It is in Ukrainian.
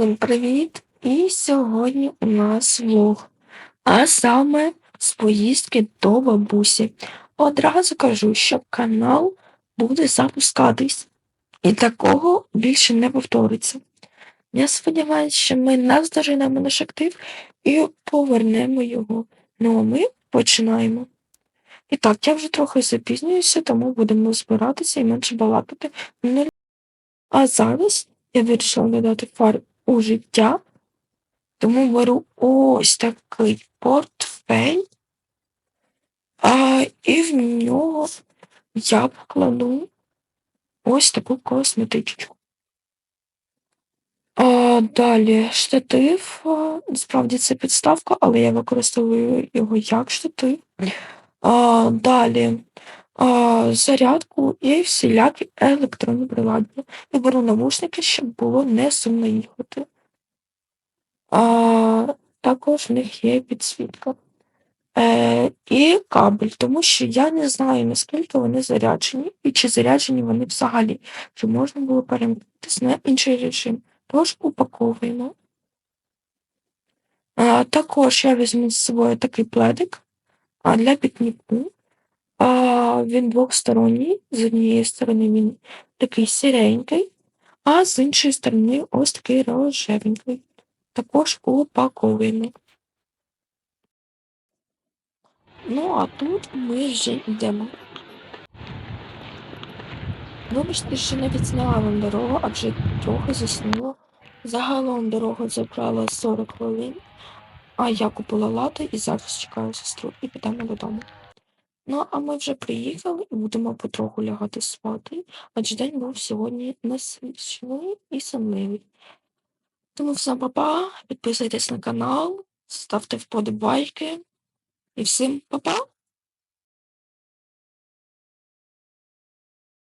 Всім привіт! І сьогодні у нас влог, а саме з поїздки до бабусі. Одразу кажу, що канал буде запускатись, і такого більше не повториться. Я сподіваюся, що ми наздоженемо наш актив і повернемо його. Ну а ми починаємо. І так, я вже трохи запізнююся, тому будемо збиратися і менше балакати. Ну, А зараз я вирішила додати фар у життя, тому беру ось такий портфель, а, і в нього я покладу ось таку косметичку. А, далі штатив. Насправді це підставка, але я використовую його як штатив. А, далі зарядку і всілякі електронні приладдя. І беру навушники, щоб було не сумно їхати. А, також в них є підсвітка. Е, і кабель, тому що я не знаю, наскільки вони заряджені, і чи заряджені вони взагалі, чи можна було перемкнутися на інший режим. Тож упаковуємо. А, також я візьму з собою такий пледик для пікніку. Він двохсторонній. З однієї сторони він такий сіренький, а з іншої сторони ось такий рожевенький. Також упаковуємо. Ну, а тут ми вже йдемо. Вибачте, що не відзняла вам дорогу, адже трохи заснула. Загалом дорога забрала 40 хвилин, а я купила лати і зараз чекаю сестру і підемо додому. Ну, а ми вже приїхали і будемо потроху лягати спати, адже день був сьогодні насичений і сонливий. Тому все, па-па, підписуйтесь на канал, ставте вподобайки і всім па-па!